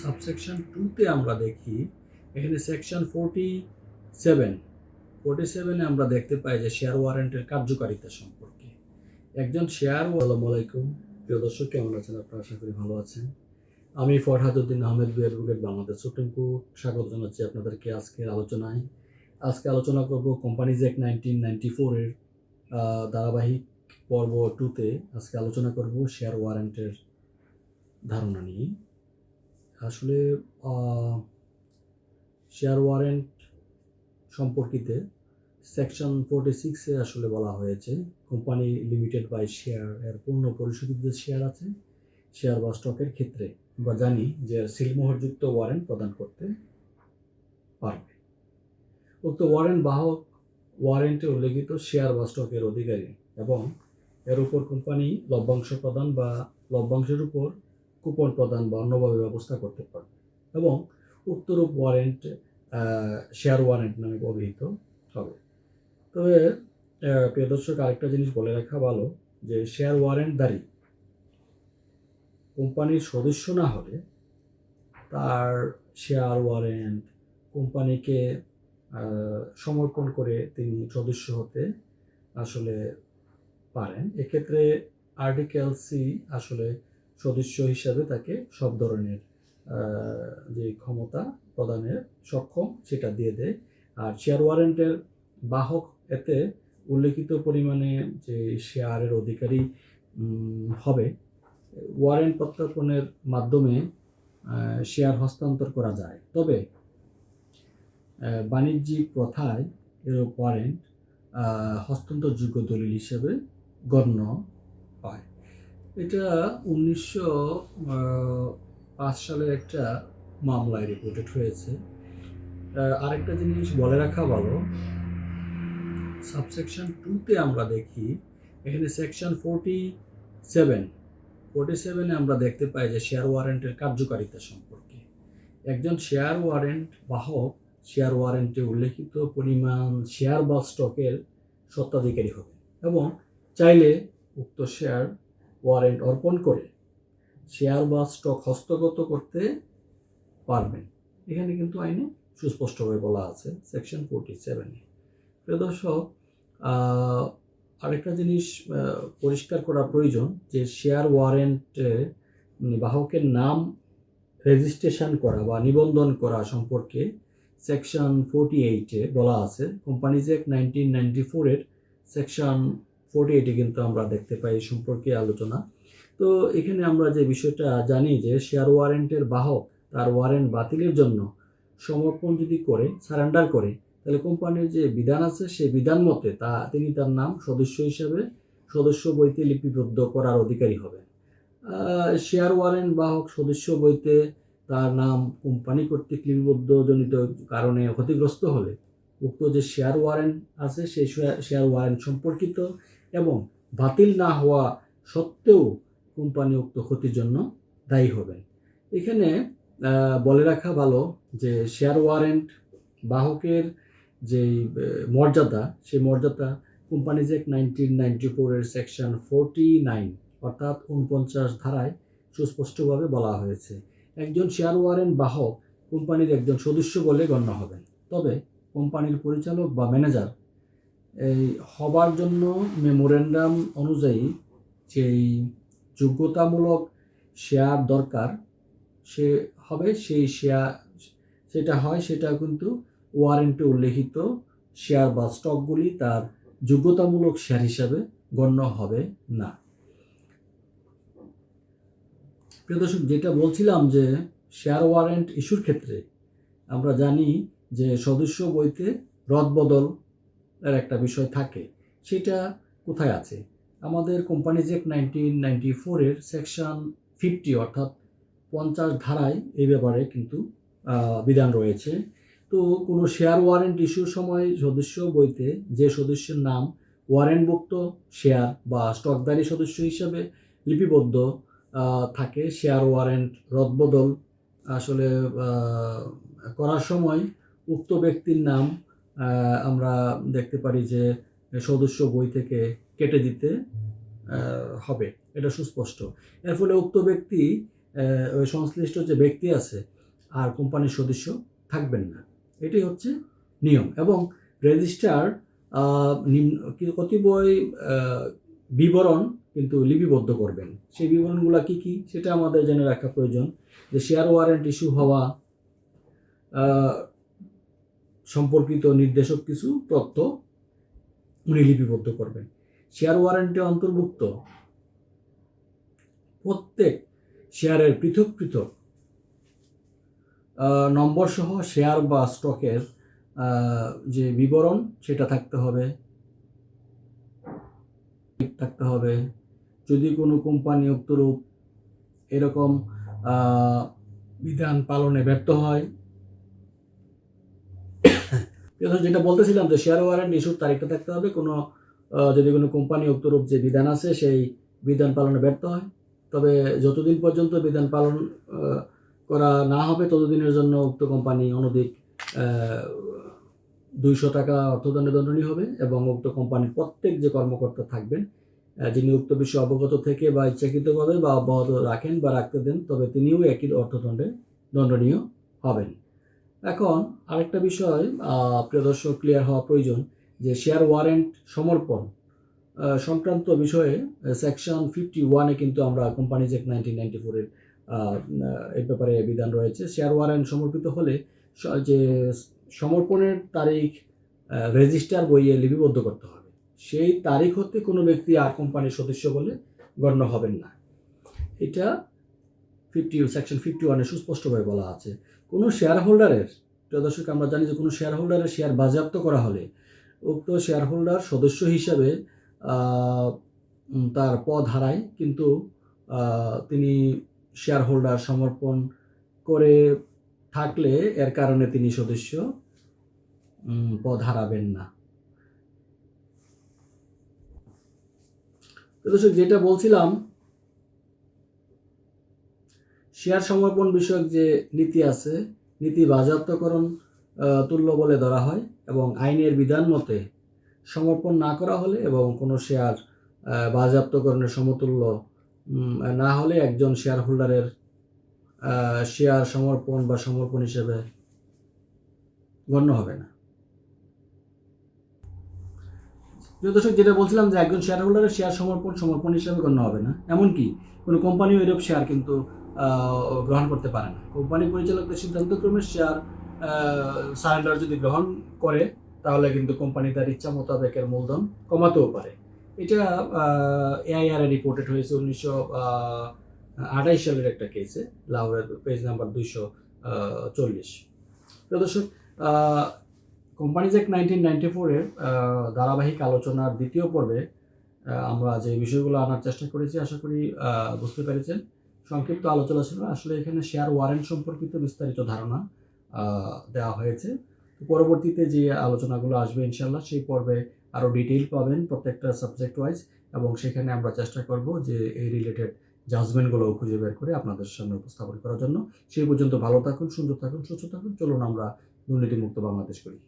Subsection টুতে আমরা দেখি, এখানে সেকশন ফোরটি সেভেন ফোরটি সেভেনে আমরা দেখতে পাই যে শেয়ার ওয়ারেন্টের কার্যকারিতা সম্পর্কে। একজন শেয়ার আসসালামু আলাইকুম। প্রিয় দর্শক, কেমন আছেন? আপনারা আশা করি ভালো আছেন। আমি Farhaduddin Ahmed B advocate, Bangladesh supreme court. স্বাগত জানাচ্ছি আপনাদেরকে আজকের আলোচনায়। আজকে আলোচনা করব কোম্পানিজ অ্যাক্ট নাইনটিন নাইনটি ফোরের ধারাবাহিক পর্ব টুতে আজকে আলোচনা করব শেয়ার ওয়ারেন্টের ধারণা নিয়ে। আসলে শেয়ার ওয়ারেন্ট সম্পর্কিতে সেকশন ফোর্টি সিক্সে আসলে বলা হয়েছে কোম্পানি লিমিটেড বাই শেয়ার এর পূর্ণ পরিশোধিত শেয়ার আছে শেয়ার বা স্টকের ক্ষেত্রে আমরা জানি যে সিলমোহরযুক্ত ওয়ারেন্ট প্রদান করতে পারবে। উক্ত ওয়ারেন্ট বাহক ওয়ারেন্টে উল্লেখিত শেয়ার বা স্টকের অধিকারী এবং এর উপর কোম্পানি লভ্যাংশ প্রদান বা লভ্যাংশের উপর কুপন প্রদান বা অন্যভাবে ব্যবস্থা করতে পারবে। এবং উক্তরূপ ওয়ারেন্ট শেয়ার ওয়ারেন্ট নামে অভিহিত হবে। তবে প্রিয় দর্শক, আরেকটা জিনিস বলে রাখা ভালো যে শেয়ার ওয়ারেন্ট ওয়ারেন্টদারি কোম্পানির সদস্য না হলে তার শেয়ার ওয়ারেন্ট কোম্পানিকে সমর্পণ করে তিনি সদস্য হতে আসলে পারেন। এক্ষেত্রে আর্টিকেল সি আসলে সদস্য হিসাবে তাকে সব ধরনের যে ক্ষমতা প্রদানের সক্ষম সেটা দিয়ে দেয়। আর শেয়ার ওয়ারেন্টের বাহক এতে উল্লেখিত পরিমাণে যে শেয়ারের অধিকারী হবে ওয়ারেন্ট প্রত্যর্পণের মাধ্যমে শেয়ার হস্তান্তর করা যায়। তবে বাণিজ্যিক প্রথায় ওয়ারেন্ট হস্তান্তরযোগ্য দলিল হিসেবে গণ্য এটা উনিশশো পাঁচ সালের একটা মামলায় রিপোর্টেড হয়েছে। আরেকটা জিনিস বলে রাখা ভালো সাবসেকশন টুতে আমরা দেখি, এখানে সেকশন ফোরটি সেভেন ফোরটি সেভেনে আমরা দেখতে পাই যে শেয়ার ওয়ারেন্টের কার্যকারিতা সম্পর্কে। একজন শেয়ার ওয়ারেন্ট বাহক শেয়ার ওয়ারেন্টে উল্লেখিত পরিমাণ শেয়ার বা স্টকের স্বত্বাধিকারী হবে এবং চাইলে উক্ত শেয়ার ওয়ারেন্ট অর্পণ করে শেয়ার বা স্টক হস্তগত করতে পারবেন। এখানে কিন্তু আইনে সুস্পষ্টভাবে বলা আছে, সেকশন ফোরটি সেভেনে প্রিয় দর্শক আরেকটা জিনিস পরিষ্কার করা প্রয়োজন যে শেয়ার ওয়ারেন্টে বাহকের নাম রেজিস্ট্রেশন করা বা নিবন্ধন করা সম্পর্কে সেকশন ফোরটি এইটে বলা আছে। কোম্পানিজ অ্যাক্ট নাইনটিন নাইনটি ফোরের সেকশন ফোরটি এইটে কিন্তু আমরা দেখতে পাই এই সম্পর্কে আলোচনা। তো এখানে আমরা যে বিষয়টা জানি যে শেয়ার ওয়ারেন্টের বাহক তার ওয়ারেন্ট বাতিলের জন্য সমর্পণ যদি করে সারেন্ডার করে, তাহলে কোম্পানির যে বিধান আছে সেই বিধান মতে তা তিনি তার নাম সদস্য হিসাবে সদস্য বইতে লিপিবদ্ধ করার অধিকারী হবেন। শেয়ার ওয়ারেন্ট বাহক সদস্য বইতে তার নাম কোম্পানি কর্তৃক লিপিবদ্ধ জনিত কারণে ক্ষতিগ্রস্ত হলে, উক্ত যে শেয়ার ওয়ারেন্ট আছে সেই শেয়ার ওয়ারেন্ট সম্পর্কিত এবং বাতিল না হওয়া সত্ত্বেও কোম্পানি উক্ত ক্ষতির জন্য দায়ী হবেন। এখানে বলে রাখা ভালো যে শেয়ার ওয়ারেন্ট বাহকের যে মর্যাদা, সেই মর্যাদা কোম্পানিজ অ্যাক্ট নাইনটিন নাইনটি ফোরের সেকশন ফোরটি নাইন অর্থাৎ উনপঞ্চাশ ধারায় সুস্পষ্টভাবে বলা হয়েছে। একজন শেয়ার ওয়ারেন্ট বাহক কোম্পানির একজন সদস্য বলে গণ্য হবেন। তবে কোম্পানির পরিচালক বা ম্যানেজার এই হবার জন্য মেমোরেন্ডাম অনুযায়ী যেই যোগ্যতামূলক শেয়ার দরকার, সে হবে সেই শেয়ার সেটা হয়, সেটা কিন্তু ওয়ারেন্টে উল্লেখিত শেয়ার বা স্টকগুলি তার যোগ্যতামূলক শেয়ার হিসাবে গণ্য হবে না। প্রিয় দর্শক, যেটা বলছিলাম যে শেয়ার ওয়ারেন্ট ইস্যুর ক্ষেত্রে আমরা জানি যে সদস্য বইতে রদবদল এর একটা বিষয় থাকে। সেটা কোথায় আছে? আমাদের কোম্পানিজ অ্যাক্ট নাইনটিন নাইনটি ফোরের সেকশন ফিফটি অর্থাৎ পঞ্চাশ ধারায় এই ব্যাপারে কিন্তু বিধান রয়েছে। তো কোনো শেয়ার ওয়ারেন্ট ইস্যুর সময় সদস্য বইতে যে সদস্যের নাম ওয়ারেন্টভুক্ত শেয়ার বা স্টকদারি সদস্য হিসাবে লিপিবদ্ধ থাকে শেয়ার ওয়ারেন্ট রদবদল আসলে করার সময় উক্ত ব্যক্তির নাম আমরা দেখতে পারি যে সদস্য বই থেকে কেটে দিতে হবে। এটা সুস্পষ্ট। এর ফলে উক্ত ব্যক্তি ওই সংশ্লিষ্ট যে ব্যক্তি আছে, আর কোম্পানির সদস্য থাকবেন না। এটাই হচ্ছে নিয়ম। এবং রেজিস্ট্রার কতিপয় বিবরণ কিন্তু লিপিবদ্ধ করবেন। সেই বিবরণগুলো কি কি, সেটা আমাদের জেনে রাখা প্রয়োজন। যে শেয়ার ওয়ারেন্ট ইস্যু হওয়া সম্পর্কিত নির্দেশক কিছু তথ্য উনি লিপিবদ্ধ করবেন। শেয়ার ওয়ারেন্টে অন্তর্ভুক্ত প্রত্যেক শেয়ারের পৃথক পৃথক নম্বর সহ শেয়ার বা স্টকের যে বিবরণ সেটা থাকতে হবে। থাকতে হবে। যদি কোনো কোম্পানি উক্তরূপ এরকম বিধান পালনে ব্যর্থ হয় যেটা বলতেছিলাম যে শেয়ার ওয়ারেন্ট ইস্যুর তারিখটা থাকতে হবে। কোনো যদি কোনো কোম্পানি উক্তরূপ যে বিধান আছে, সেই বিধান পালনে ব্যর্থ হয়। তবে যতদিন পর্যন্ত বিধান পালন করা না হবে, ততদিনের জন্য উক্ত কোম্পানি অনধিক দুইশো টাকা অর্থদণ্ডে দণ্ডনীয় হবে এবং উক্ত কোম্পানির প্রত্যেক যে কর্মকর্তা থাকবেন যিনি উক্ত বিষয়ে অবগত থেকে বা ইচ্ছাকৃতভাবে বা অব্যাহত রাখেন বা রাখতে দেন, তবে তিনিও একই অর্থদণ্ডে দণ্ডনীয় হবেন। এখন আরেকটা বিষয় প্রিয় দর্শক ক্লিয়ার হওয়া প্রয়োজন যে শেয়ার ওয়ারেন্ট সমর্পণ সংক্রান্ত বিষয়ে সেকশন ফিফটি ওয়ানে কিন্তু আমরা কোম্পানিজ অ্যাক্ট নাইনটিন নাইনটি ফোরের এই ব্যাপারে বিধান রয়েছে। শেয়ার ওয়ারেন্ট সমর্পিত হলে যে সমর্পণের তারিখ রেজিস্টার বইয়ে লিপিবদ্ধ করতে হবে। সেই তারিখ হতে কোনো ব্যক্তি আর কোম্পানির সদস্য বলে গণ্য হবেন না। এটা ফিফটি সেকশন ফিফটি ওয়ানে সুস্পষ্টভাবে বলা আছে। কোনো শেয়ার হোল্ডারের প্রিয় দর্শক আমরা জানি যে কোনো শেয়ার হোল্ডারের শেয়ার বাজেয়াপ্ত করা হলে উক্ত শেয়ার হোল্ডার সদস্য হিসাবে তার পদ হারায়, কিন্তু তিনি শেয়ার হোল্ডার সমর্পণ করে থাকলে এর কারণে তিনি সদস্য পদ হারাবেন না। দর্শক যেটা বলছিলাম শেয়ার সমর্পণ বিষয়ক যে নীতি আছে, নীতি বাজেয়াপ্তকরণ তুল্য বলে ধরা হয় এবং আইনের বিধান মতে সমর্পণ না করা হলে এবং কোনো শেয়ার বাজেয়াপ্তকরণের সমতুল্য না হলে একজন শেয়ার হোল্ডারের শেয়ার সমর্পণ বা সমর্পণ হিসেবে গণ্য হবে না। দর্শক, যেটা বলছিলাম যে একজন শেয়ার হোল্ডারের শেয়ার সমর্পণ সমর্পণ হিসেবে গণ্য হবে না। এমনকি কোনো কোম্পানিও এরূপ শেয়ার কিন্তু গ্রহণ করতে পারে না। কোম্পানি পরিচালকদের সিদ্ধান্তক্রমে শেয়ার সারেন্ডার যদি গ্রহণ করে, তাহলে কিন্তু কোম্পানি তার ইচ্ছা মোতাবেকের মূলধন কমাতেও পারে। এটা এআইআর রিপোর্টেড হয়েছে উনিশশো আঠাইশ সালের একটা কেসে লাহোরের পেজ নাম্বার দুইশো চল্লিশ। দর্শক কোম্পানিজ অ্যাক্ট নাইনটিন নাইনটি ফোরের ধারাবাহিক আলোচনার দ্বিতীয় পর্বে আমরা যে বিষয়গুলো আনার চেষ্টা করেছি, আশা করি বুঝতে পেরেছেন। সংক্ষিপ্ত আলোচনা ছিল। আসলে এখানে শেয়ার ওয়ারেন্ট সম্পর্কিত বিস্তারিত ধারণা দেওয়া হয়েছে। পরবর্তীতে যে আলোচনাগুলো আসবে ইনশাল্লাহ সেই পর্বে আরও ডিটেইল পাবেন প্রত্যেকটা সাবজেক্ট ওয়াইজ এবং সেখানে আমরা চেষ্টা করব যে এই রিলেটেড জাজমেন্টগুলো খুঁজে বের করে আপনাদের সামনে উপস্থাপন করার জন্য। সেই পর্যন্ত ভালো থাকুন, সুন্দর থাকুন, সুস্থ থাকুন। চলুন আমরা দুর্নীতিমুক্ত বাংলাদেশ করি।